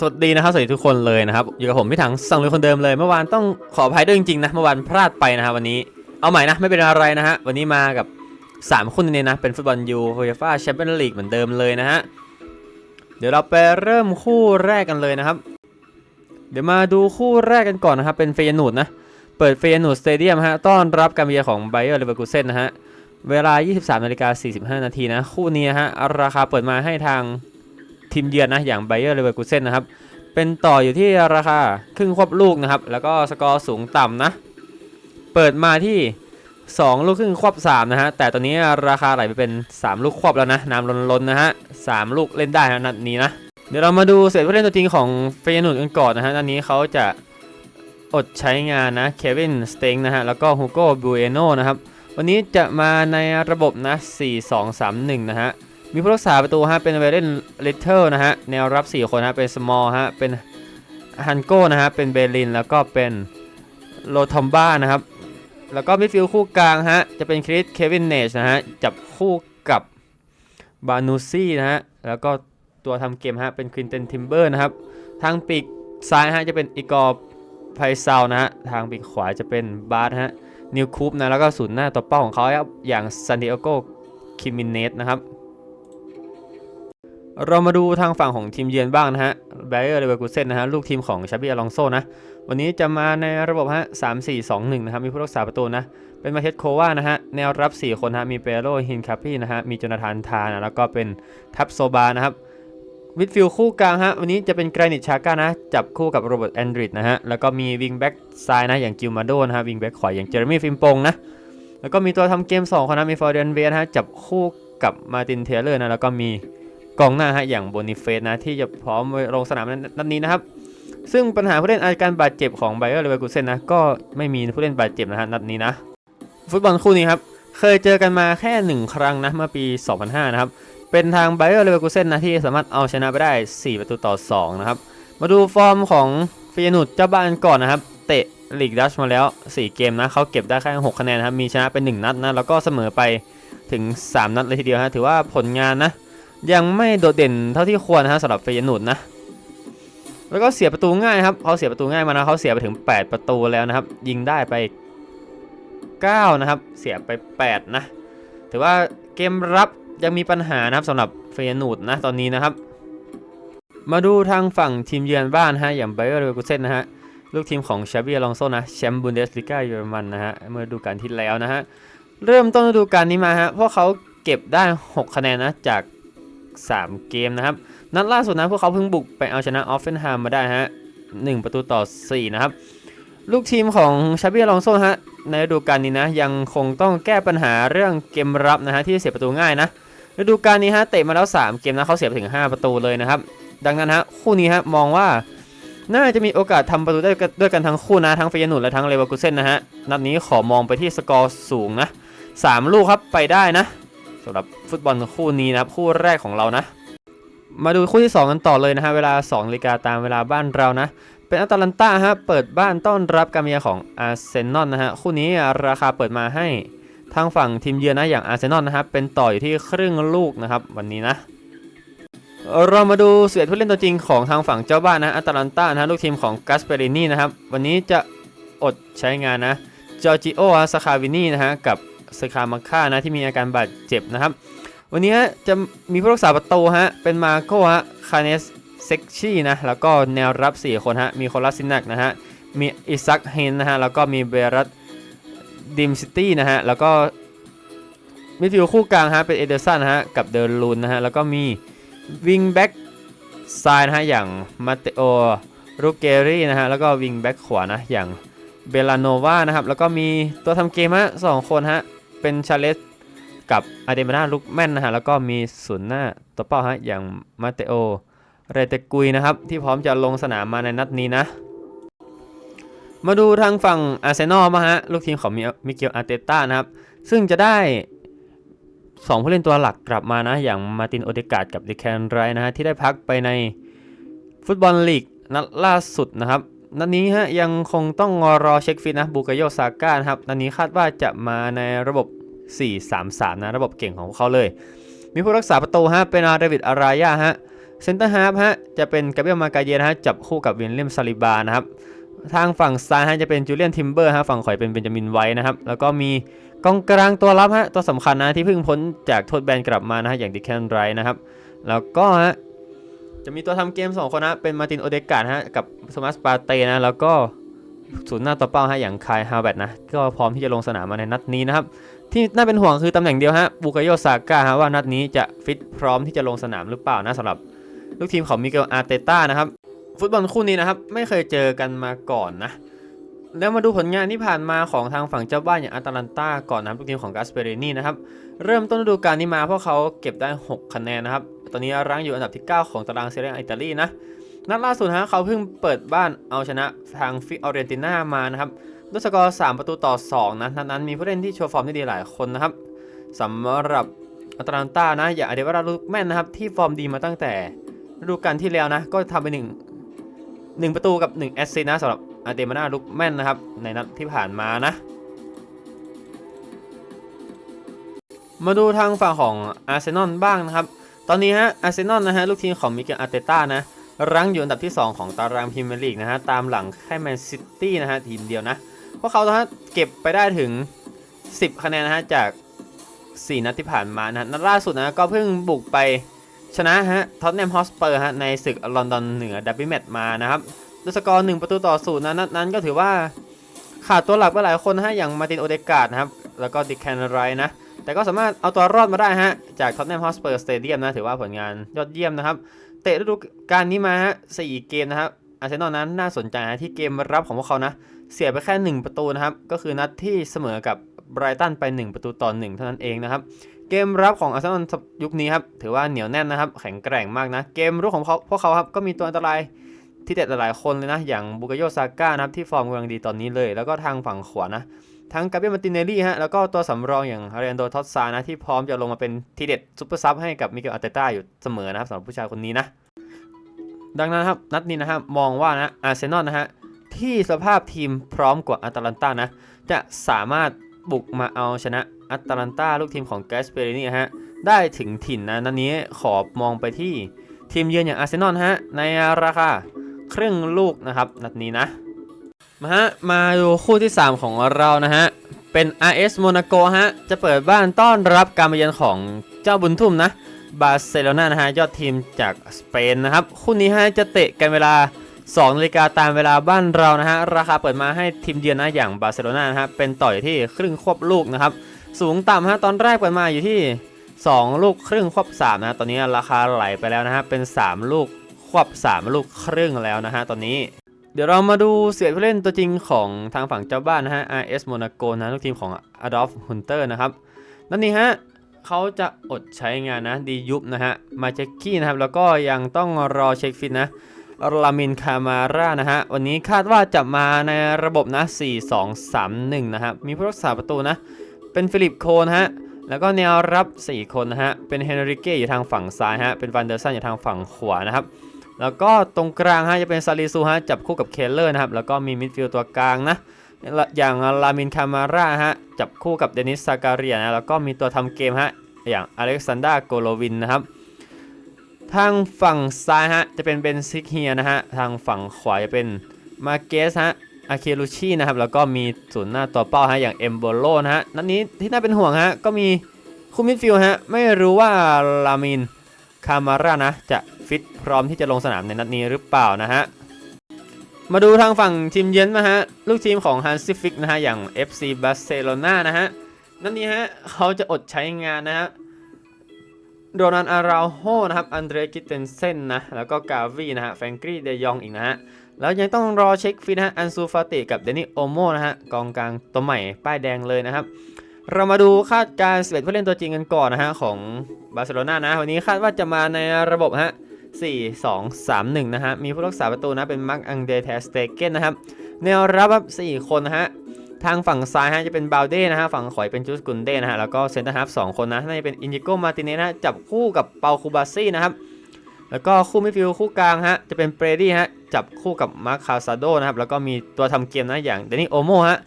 สวัสดีนะครับสวัสดีทุกคนเลยนะครับอยู่กับผมพี่ถังสั่งเลยคนเดิมเลย เมื่อวานต้องขออภัยด้วยจริงๆนะเมื่อวานพลาดไปนะครับวันนี้เอาใหม่นะไม่เป็นอะไรนะฮะวันนี้มากับ 3คู่นี้นะ เป็นฟุตบอลยูโฟฟ่าแชมเปี้ยนลีกเหมือนเดิมเลยนะฮะเดี๋ยวเราไปเริ่มคู่แรกกันเลยนะครับ เดี๋ยวมาดูคู่แรกกันก่อนนะครับ เป็นเฟยนูดนะ เปิดเฟยนูดสเตเดียมฮะต้อนรับการเยือนของไบเออร์เลเวอร์คูเซนนะฮะเวลา 23นาฬิกา45นาทีนะคู่นี้ฮะราคาเปิดมาให้ทาง ทีมเยือนนะอย่างไบเออร์เลเวอร์คูเซนนะครับ เป็นต่ออยู่ที่ราคาครึ่งควบลูกนะครับ แล้วก็สกอร์สูงต่ำนะ เปิดมาที่ 2 ลูกครึ่งควบ3นะฮะ แต่ตอนนี้ราคาไหลไปเป็น 3 ลูกควบแล้วนะน้ำล้นๆนะฮะสามลูกเล่นได้นะนัดนี้นะ เดี๋ยวเรามาดูเสร็จผู้เล่นตัวจริงของเฟยนูดกันก่อนนะฮะนัดนี้เขาจะอดใช้งานนะเควินสเต็งนะฮะแล้วก็ฮูโก้บูเอโนนะครับวันนี้จะมาในระบบนะ 4-2-3-1 นะฮะ มีผู้รักษาประตูฮะเป็นเวเลนลิทเทิลนะฮะแนวรับ 4 คนฮะเป็นสมอลฮะเป็นฮันโก้นะฮะเป็นเบลินแล้วก็เป็นโลทอมบ้านะครับแล้วก็มิดฟิลด์คู่กลางฮะจะเป็นคริสเควินเนชนะฮะจับคู่กับบานูซี่นะฮะแล้วก็ตัวทำเกมฮะเป็นควินเตนทิมเบอร์นะครับทางปีกซ้ายฮะจะเป็นอีกอร์ไพเซานะฮะทางปีกขวาจะเป็นบาร์ฮะนิวคูปนะแล้วก็ศูนย์หน้าตัวเป้าของเขาอย่างซันดิเอโกคิมินเนสนะครับ เรามาดูทางฝั่งของทีมเยือนบ้างนะฮะไบเออร์เลเวอร์คูเซนนะฮะ ลูกทีมของชาบิอลองโซนะ วันนี้จะมาในระบบฮะ3 4 2 1นะครับ มีผู้รักษาประตูนะ เป็นมาเทสโควานะฮะ แนวรับ 4 คนฮะ มีเปโรฮินคาปี้นะฮะ มีโจนาธานทานะ แล้วก็เป็นทับโซบานะครับมิดฟิลด์คู่กลางฮะ วันนี้จะเป็นไกรนิตชาก้านะ จับคู่กับโรเบิร์ตแอนดริดนะฮะ แล้วก็มีวิงแบ็กซ้ายนะ อย่างจิวมาโดนะฮะ วิงแบ็กขวาอย่างเจอร์มี่ฟิมปงนะ แล้วก็มีตัวทำเกม2คนนะ มีฟอร์เดนเวียนะฮะ จับคู่กับมาตินเทเลอร์นะ แล้วก็มี กองหน้าฮะอย่างโบนิเฟสนะที่จะพร้อมลงสนามนัดนี้นะครับ ซึ่งปัญหาผู้เล่นอาการบาดเจ็บของไบเออร์เลเวอร์คูเซนนะก็ไม่มีผู้เล่นบาดเจ็บนะฮะนัดนี้นะ ฟุตบอลคู่นี้ครับเคยเจอกันมาแค่ 1 ครั้งนะเมื่อปี 2005 นะครับ เป็นทางไบเออร์เลเวอร์คูเซนนะที่สามารถเอาชนะไปได้ 4 ประตูต่อ 2 นะครับ มาดูฟอร์มของฟิยานุดเจ้าบ้านก่อนนะครับ เตะลีกดัชมาแล้ว 4 เกมนะเขาเก็บได้แค่6คะแนนนะครับมีชนะเป็น1นัดนะแล้วก็เสมอไปถึง 3 นัดเลยทีเดียวฮะถือว่าผลงานนะ ยังไม่โดดเด่นเท่าที่ควรนะฮะสำหรับเฟยนุดนะ แล้วก็เสียประตูง่ายนะครับเขาเสียประตูง่ายมานะเขาเสียไปถึง 8 ประตูแล้วนะครับ ยิงได้ไป 9 นะครับ เสียไป 8 นะ ถือว่าเกมรับยังมีปัญหานะครับสำหรับเฟยนูดนะตอนนี้นะครับ มาดูทางฝั่งทีมเยือนบ้านฮะอย่างไบเออร์เลเวอร์คูเซ่นนะฮะลูกทีมของชาบิอลองโซนะแชมป์บุนเดสลิก้าเยอรมันนะฮะเมื่อดูกาลที่แล้วนะฮะเริ่มต้นฤดูกาลนี้มาฮะพวกเขาเก็บได้ 6 คะแนนนะจาก 3 เกมนะครับ นัดล่าสุดนะพวกเขาเพิ่งบุกไปเอาชนะออฟเฟนไฮมมาได้ฮะ1ประตูต่อ 4 นะครับ ลูกทีมของชาบิอลองโซฮะในฤดูกาลนี้นะ ยังคงต้องแก้ปัญหาเรื่องเกมรับนะฮะที่เสียประตูง่ายนะฤดูกาลนี้ฮะเตะมาแล้ว 3 เกมนะเขาเสียไปถึง 5 ประตูเลยนะครับ ดังนั้นฮะคู่นี้ฮะมองว่าน่าจะมีโอกาสทำประตูได้ด้วยกันทั้งคู่นะ ทั้งเฟยนูดและทั้งเลวอร์คูเซนนะฮะ นัดนี้ขอมองไปที่สกอร์สูงนะสามลูกครับไปได้นะ สำหรับฟุตบอลคู่นี้นะครับคู่แรกของเรานะ มาดูคู่ที่ 2 กันต่อเลยนะฮะเวลา2นาฬิกาตามเวลาบ้านเรานะ เป็นอัตแลนตาฮะเปิดบ้านต้อนรับการเยือนของอาร์เซนอลนะฮะคู่นี้ราคาเปิดมาให้ทางฝั่งทีมเยือนนะอย่างอาร์เซนอลนะครับเป็นต่ออยู่ที่ครึ่งลูกนะครับวันนี้นะเรามาดูเสียผู้เล่นตัวจริงของทางฝั่งเจ้าบ้านนะอัตแลนตานะลูกทีมของกัสเปรินีนะครับวันนี้จะอดใช้งานนะจอร์จิโอสคาวินีนะฮะกับ สคามาค่านะที่มีอาการบาดเจ็บนะครับ วันนี้จะมีผู้รักษาประตูฮะเป็นมาโกฮะคาเนสเซ็กชี่นะแล้วก็แนวรับ 4 คนฮะมีโคลัสซินักนะฮะมีอิซักเฮนนะฮะแล้วก็มีเบรัตดิมซิตี้นะฮะแล้วก็มิดฟิลด์คู่กลางฮะเป็นเอเดอร์สันนะฮะกับเดอร์ลูนนะฮะแล้วก็มีวิงแบ็กซ้ายนะฮะอย่างมาเตโอรูเกรี่นะฮะแล้วก็วิงแบ็กขวานะอย่างเบลาโนวานะครับแล้วก็มีตัวทำเกมฮะสองคนฮะ เป็นชาเลสกับอาเดมานาลุกแมนนะฮะแล้วก็มีศูนย์หน้าตัวเป้าฮะอย่างมาเตโอเรเตกุยนะครับ ที่พร้อมจะลงสนามมาในนัดนี้นะ มาดูทางฝั่งอาร์เซนอลมาฮะ ลูกทีมของมิเกลอาร์เตต้านะครับ ซึ่งจะได้ 2 ผู้เล่นตัวหลักกลับมานะ อย่างมาตินโอเดกาดกับเดแคนไรนะฮะ ที่ได้พักไปในฟุตบอลลีกนัดล่าสุดนะครับ นัดนี้ฮะยังคงต้องรอเช็คฟิตนะบูกโยซาก้านะครับนัดนี้คาดว่าจะมาในระบบ 4-3-3 นะระบบเก่งของพวกเขาเลย มีผู้รักษาประตูฮะเป็นอาร์เดวิดอารายาฮะเซนเตอร์ฮาร์ฟฮะจะเป็นกาเบียลมาการเยนะฮะจับคู่กับวินเลียมซาลิบานะครับทางฝั่งซ้ายฮะจะเป็นจูเลียนทิมเบอร์ฮะฝั่งขวาเป็นเบนจามินไวท์นะครับแล้วก็มีกองกลางตัวรับฮะตัวสำคัญนะที่เพิ่งพ้นจากโทษแบนกลับมานะฮะอย่างดิแคนไรนะครับแล้วก็ฮะ จะมีตัวทำเกม 2 คนนะ เป็นมาตินโอเดกาดฮะ กับสมัสปาเตนะ แล้วก็ศูนย์หน้าตัวเป้าฮะ อย่างคายฮาวเวตนะ ก็พร้อมที่จะลงสนามมาในนัดนี้นะครับ ที่น่าเป็นห่วงคือตำแหน่งเดียวฮะ บุกโยซาก้าฮะ ว่านัดนี้จะฟิตพร้อมที่จะลงสนามหรือเปล่านะสำหรับลูกทีมของมิเกลอาร์เตต้านะครับ ฟุตบอลคู่นี้นะครับ ไม่เคยเจอกันมาก่อนนะ แล้วมาดูผลงานที่ผ่านมาของทางฝั่งเจ้าบ้านอย่างอาตาลันตาก่อนนะลูกทีมของกาสเปเรนีนะครับ เริ่มต้นฤดูกาลนี้มาพวกเขาเก็บได้ 6 คะแนนนะครับ ตอนนี้รั้งอยู่อันดับที่ 9 ของตารางเซเรียอิตาลีนะ นัดล่าสุดฮะเขาเพิ่งเปิดบ้านเอาชนะทางฟิออเรนติน่ามานะครับด้วยสกอร์3ประตูต่อ 2 นะนัดนั้นมีผู้เล่นที่โชว์ฟอร์มได้ดีหลายคนนะครับสำหรับอัตแลนตานะ อย่างอเดวาราลูกแม่นนะครับที่ฟอร์มดีมาตั้งแต่ฤดูกาลที่แล้วนะก็ทำไปหนึ่งหนึ่งประตูกับ1แอสซิสต์นะสำหรับ อาเดมานาลูกแม่นนะครับ ในนัดที่ผ่านมานะ มาดูทางฝั่งของอาร์เซนอลบ้างนะครับ ตอนนี้ฮะอาร์เซนอลนะฮะลูกทีมของมิเกลอาร์เตต้านะรั้งอยู่อันดับที่ 2 ของตารางพรีเมียร์ลีกนะฮะตามหลังแค่แมนซิตี้นะฮะทีมเดียวนะพวกเขานะฮะเก็บไปได้ถึง 10 คะแนนนะฮะจาก 4 นัดที่ผ่านมานะนัดล่าสุดนะก็เพิ่งบุกไปชนะฮะท็อตแนมฮอสเปอร์ฮะในศึกลอนดอนเหนือดับเบิลแมตมานะครับ ด้วยสกอร์1ประตูต่อศูนย์นะนัดนั้นก็ถือว่าขาดตัวหลักไปหลายคนนะฮะอย่างมาตินโอเดกาดนะครับ แล้วก็ดิแคนไรนะ แต่ก็สามารถเอาตัวรอดมาได้ฮะ จากท็อตแนมฮอสเปอร์สเตเดียมนะ ถือว่าผลงานยอดเยี่ยมนะครับ เตะฤดูกาลนี้มาฮะสี่เกมนะครับอาร์เซนอลนั้นน่าสนใจนะที่เกมรับของพวกเขานะ เสียไปแค่ 1 ประตูนะครับ ก็คือนัดที่เสมอกับไบรตันไป 1 ประตูต่อ1เท่านั้นเองนะครับ เกมรับของอาร์เซนอลยุคนี้ครับถือว่าเหนียวแน่นนะครับ แข็งแกร่งมากนะ เกมรุกของเขาพวกเขาครับก็มีตัวอันตราย ที่เด็ดหลายๆคนเลยนะ อย่างบุกโยซาก้านะครับที่ฟอร์มกำลังดีตอนนี้เลย แล้วก็ทางฝั่งขวานะ ทั้งกาเบรียลมาตินเนลี่ฮะ แล้วก็ตัวสำรองอย่างอารียนโดทอสซานะ ที่พร้อมจะลงมาเป็นทีเด็ดซุปเปอร์ซับให้กับมิเกลอาร์เตต้าอยู่เสมอนะครับสำหรับผู้ชายคนนี้นะ ดังนั้นครับนัดนี้นะครับมองว่านะอาร์เซนอลนะฮะที่สภาพทีมพร้อมกว่าอาตาลันตานะ จะสามารถบุกมาเอาชนะอาตาลันตาลูกทีมของแกสเปเรนี่ฮะได้ถึงถิ่นนะนัดนี้ขอมองไปที่ทีมเยือนอย่างอาร์เซนอลฮะในราคา ครึ่งลูกนะครับนัดนี้นะ มาฮะมาดูคู่ที่ 3 ของเรานะฮะ เป็น RS Monaco ฮะ จะเปิดบ้านต้อนรับการมาเยือนของเจ้าบุญทุ่มนะบาร์เซโลนานะฮะยอดทีมจากสเปนนะครับ คู่นี้ฮะจะเตะกันเวลา2นาฬิกาตามเวลาบ้านเรานะฮะ ราคาเปิดมาให้ทีมเยือนนะอย่างบาร์เซโลนานะฮะเป็นต่อยที่ครึ่งควบลูกนะครับ สูงต่ำฮะตอนแรกเปิดมาอยู่ที่ 2 ลูกครึ่งควบ3นะตอนนี้ราคาไหลไปแล้วนะฮะเป็น 3 ลูก ควบ 3 ลูกครึ่งแล้วนะฮะตอนนี้ เดี๋ยวเรามาดูเสียผู้เล่นตัวจริงของทางฝั่งเจ้าบ้านนะฮะ RS Monaco นะลูกทีมของ Adolf Hunter นะครับนั่นนี่ฮะเขาจะอดใช้งานนะดียุบนะฮะมาเจ็กกี้นะครับ แล้วก็ยังต้องรอเช็คฟิตนะลามินคามาร่านะฮะ วันนี้คาดว่าจะมาในระบบนะ 4-2-3-1 นะฮะมีผู้รักษาประตูนะ เป็นฟิลิปโคนฮะ แล้วก็แนวรับ 4 คนนะฮะ เป็นเฮนริเก้อยู่ทางฝั่งซ้ายฮะ เป็นฟันเดอร์สันอยู่ทางฝั่งขวานะครับ แล้วก็ตรงกลางฮะจะเป็นซาลิซูฮะจับคู่กับเคลเลอร์นะครับ แล้วก็มีมิดฟิลด์ตัวกลางนะ อย่างลามินคามาร่าฮะจับคู่กับเดนิสซาการียนะแล้วก็มีตัวทำเกมฮะอย่างอเล็กซานดราโกโลวินนะครับ ทางฝั่งซ้ายฮะจะเป็นเบนซิกเฮียนะฮะทางฝั่งขวาจะเป็นมาเกสฮะอาเคลูชีนะครับแล้วก็มีศูนย์หน้าตัวเป้าฮะอย่างเอมโบโลนะฮะนัดนี้ที่น่าเป็นห่วงฮะก็มีคุมมิดฟิลด์ฮะไม่รู้ว่าลามินคามาร่านะจะ ฟิตพร้อมที่จะลงสนามในนัดนี้หรือเปล่านะฮะ มาดูทางฝั่งทีมเยือนนะฮะ ลูกทีมของฮันซิฟิกนะฮะ อย่าง FC บาร์เซโลนานะฮะ นั่นนี่ฮะ เขาจะอดใช้งานนะฮะโรนันอาราโฮนะครับ อันเดรกิเตนเซนนะ แล้วก็กาวีนะฮะ แฟรงกี้เดยองอีกนะฮะ แล้วยังต้องรอเช็คฟิตนะฮะ อันซูฟาติกับเดนิโอโมนะฮะ กองกลางตัวใหม่ป้ายแดงเลยนะครับเรามาดูคาดการณ์11ผู้เล่นตัวจริงกันก่อนนะฮะ ของบาร์เซโลนานะ วันนี้คาดว่าจะมาในระบบฮะ 4 2 3 1 นะฮะ มีผู้รักษาประตูนะเป็นมาร์กอังเดเทสเตเกนนะครับ แนวรับครับ4คนนะฮะ ทางฝั่งซ้ายฮะจะเป็นบาลเด้นะฮะ ฝั่งขวาเป็นจูสกุนเด้นะฮะ แล้วก็เซนเตอร์ฮาฟสองคนนะน่าจะเป็นอินจิโกมาติเนสนะจับคู่กับเปาคูบาซี่นะครับ แล้วก็คู่มิดฟิลด์คู่กลางฮะจะเป็นเปรดี้ฮะจับคู่กับมาร์คคาซาโดนะครับ แล้วก็มีตัวทำเกมนะอย่างเดนิโอโมฮะ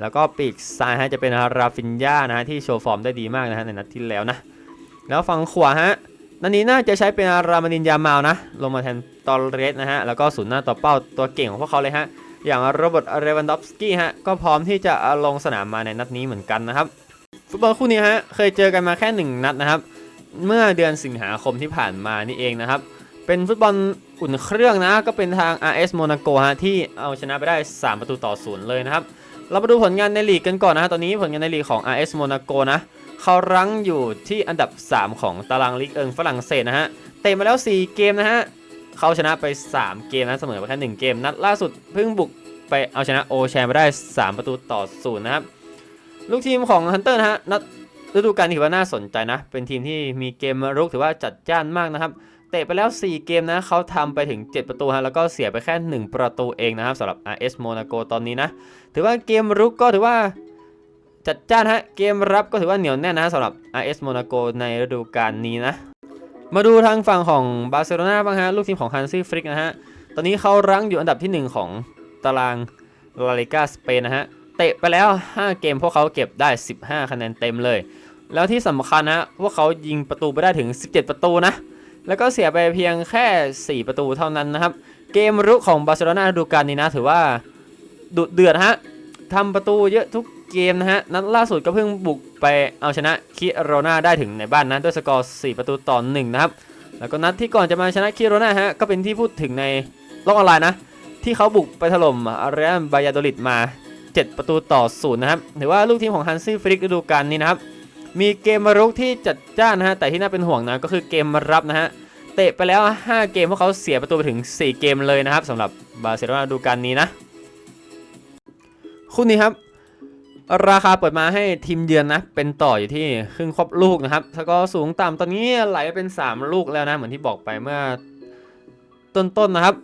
แล้วก็ปีกซ้ายฮะจะเป็นราฟินยานะฮะที่โชว์ฟอร์มได้ดีมากนะฮะในนัดที่แล้วนะ แล้วฝั่งขวาฮะ นันนี้น่าจะใช้เป็นอารามานินยาเมานะ ลงมาแทนตอร์เรสนะฮะ แล้วก็ศูนย์หน้าต่อเป้าตัวเก่งของพวกเขาเลยฮะ อย่างโรเบิร์ตเรวันดอฟสกี้ฮะ ก็พร้อมที่จะลงสนามมาในนัดนี้เหมือนกันนะครับ ฟุตบอลคู่นี้ฮะ เคยเจอกันมาแค่ 1 นัดนะครับ เมื่อเดือนสิงหาคมที่ผ่านมานี่เองนะครับ เป็นฟุตบอลอุ่นเครื่องนะ ก็เป็นทาง RS Monaco ฮะ ที่เอาชนะไปได้ 3 ประตูต่อศูนย์เลยนะครับ เรามาดูผลงานในลีกกันก่อนนะฮะ ตอนนี้ผลงานในลีกของ RS Monaco นะ เขารั้งอยู่ที่อันดับ 3 ของตารางลีกเอิงฝรั่งเศสนะฮะ เตะมาแล้ว 4 เกมนะฮะ เขาชนะไป 3 เกมนะเสมอไปแค่1เกม นัดล่าสุดเพิ่งบุกไปเอาชนะโอแชนไปได้ 3 ประตูต่อศูนย์นะครับ ลูกทีมของฮันเตอร์นะฮะนัดฤดูกาลถือว่าน่าสนใจนะ เป็นทีมที่มีเกมรุกถือว่าจัดจ้านมากนะครับ เตะไปแล้ว 4 เกมนะเขาทำไปถึง 7 ประตูฮะแล้วก็เสียไปแค่ 1 ประตูเองนะครับสำหรับ RS Monaco ตอนนี้นะ ถือว่าเกมรุกก็ถือว่า จัดจ้านฮะ เกมรับก็ถือว่าเหนียวแน่นนะสำหรับ RS Monaco ในฤดูกาลนี้นะ มาดูทางฝั่งของบาร์เซโลนาบ้างฮะ ลูกทีมของฮันซี่ฟริกนะฮะ ตอนนี้เขารั้งอยู่อันดับที่ 1 ของตารางลาลิกาสเปนนะฮะ เตะไปแล้ว 5 เกมพวกเขาเก็บได้ 15 คะแนนเต็มเลย แล้วที่สำคัญนะพวกเขายิงประตูไปได้ถึง 17 ประตูนะ แล้วก็เสียไปเพียงแค่ 4 ประตูเท่านั้นนะครับ เกมรุกของบาร์เซโลนาฤดูกาลนี้นะถือว่าดุเดือดฮะทำประตูเยอะทุก เกมนะฮะ นัดล่าสุดก็เพิ่งบุกไปเอาชนะคิโรนาได้ถึงในบ้านนะด้วยสกอร์ 4 ประตูต่อ1นะครับ แล้วก็นัดที่ก่อนจะมาชนะคิโรนาฮะ ก็เป็นที่พูดถึงในโลกออนไลน์นะ ที่เขาบุกไปถล่มเรอัลบายาโดลิดมา 7 ประตูต่อศูนะครับ ถือว่าลูกทีมของฮันซี่ฟริกฤดูกาลนี้นะครับ มีเกมรุกที่จัดจ้านนะฮะ แต่ที่น่าเป็นห่วงนะก็คือเกมรับนะฮะ เตะไปแล้ว 5 เกมพวกเขาเสียประตูไปถึง 4 เกมเลยนะครับสำหรับ บาร์เซโลนาดูกาลนี้นะ คู่นี้ครับ ราคาเปิดมาให้ทีมเยือนนะ เป็นต่ออยู่ที่ครึ่งครอบลูกนะครับสกอร์สูงต่ำตอนนี้ไหลเป็น 3 ลูกแล้วนะ เหมือนที่บอกไปเมื่อต้นๆนะครับ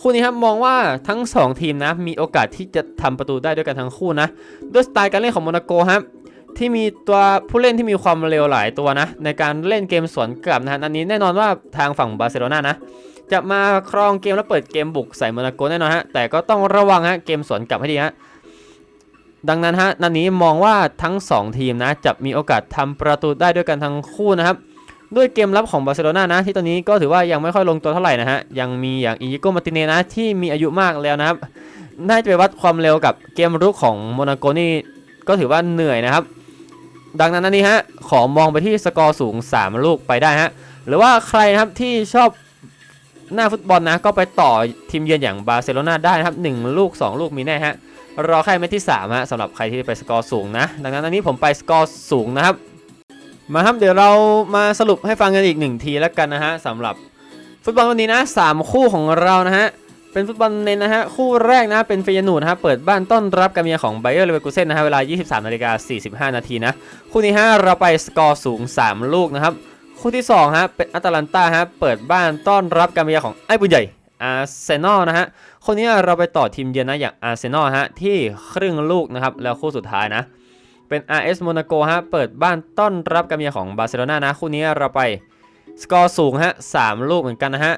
คู่นี้ครับมองว่าทั้ง 2 ทีมนะ มีโอกาสที่จะทำประตูได้ด้วยกันทั้งคู่นะ ด้วยสไตล์การเล่นของโมนาโกครับที่มีตัวผู้เล่นที่มีความเร็วหลายตัวนะ ในการเล่นเกมสวนกลับนะฮะอันนี้แน่นอนว่าทางฝั่งบาร์เซโลนานะจะมาครองเกมแล้วเปิดเกมบุกใส่โมนาโกแน่นอนฮะแต่ก็ต้องระวังฮะเกมสวนกลับให้ดีฮะ ดังนั้นฮะนันนี้มองว่าทั้ง 2 ทีมนะจะมีโอกาสทำประตูได้ด้วยกันทั้งคู่นะครับ ด้วยเกมรับของบาร์เซโลนานะที่ตอนนี้ก็ถือว่ายังไม่ค่อยลงตัวเท่าไหร่นะฮะ ยังมีอย่างอีโกมาติเนนะที่มีอายุมากแล้วนะครับ น่าจะไปวัดความเร็วกับเกมรุกของโมนาโกนี่ก็ถือว่าเหนื่อยนะครับ ดังนั้นอันนี้ฮะขอมองไปที่สกอร์สูง 3 ลูกไปได้ฮะหรือว่าใครนะครับที่ชอบหน้าฟุตบอลนะก็ไปต่อทีมเยือนอย่างบาร์เซโลนาได้นะครับ 1 ลูก 2 ลูกมีแน่ฮะ รอแค่เม็ดที่3ฮะสำหรับใครที่ไปสกอร์สูงนะ ดังนั้นอันนี้ผมไปสกอร์สูงนะครับ มาครับเดี๋ยวเรามาสรุปให้ฟังกันอีกหนึ่งทีแล้วกันนะฮะสำหรับฟุตบอลวันนี้นะสามคู่ของเรานะฮะเป็นฟุตบอลเน้นนะฮะคู่แรกนะเป็นเฟยนูดนะฮะเปิดบ้านต้อนรับกาเมียของไบเออร์เลเวอร์กูเซนนะฮะเวลา 23นาฬิกา45 นาทีนะคู่นี้ฮะเราไปสกอร์สูง 3 ลูกนะครับคู่ที่2ฮะเป็นอัตแลนตาฮะเปิดบ้านต้อนรับกาเมียของไอ้บุญใหญ่ อาร์เซนอลนะฮะ คนนี้เราไปต่อทีมเยือนนะอย่างอาร์เซนอลฮะที่ครึ่งลูกนะครับแล้วคู่สุดท้ายนะ เป็น RS Monaco ฮะเปิดบ้านต้อนรับกาเมียของบาร์เซโลนานะคู่นี้เราไปสกอร์สูงฮะ3ลูกเหมือนกันนะฮะ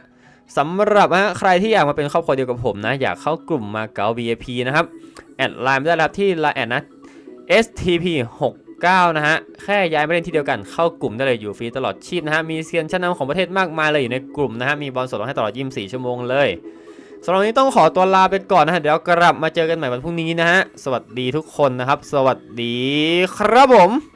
สำหรับฮะใครที่อยากมาเป็นครอบครัวเดียวกับผมนะ อยากเข้ากลุ่มมาเก๊า VIP นะครับ แอดไลน์ไม่ได้แล้วที่ไลน์แอดนะ STP 19 นะฮะ แค่ย้ายมาเล่นที่เดียวกันเข้ากลุ่มได้เลยอยู่ฟรีตลอดชีพนะฮะ มีเซียนชั้นนำของประเทศมากมายเลยอยู่ในกลุ่มนะฮะ มีบอลสดให้ตลอด 24 ชั่วโมงเลยสำหรับวันนี้ต้องขอตัวลาไปก่อนนะฮะ เดี๋ยวกลับมาเจอกันใหม่วันพรุ่งนี้นะฮะ สวัสดีทุกคนนะครับ สวัสดีครับผม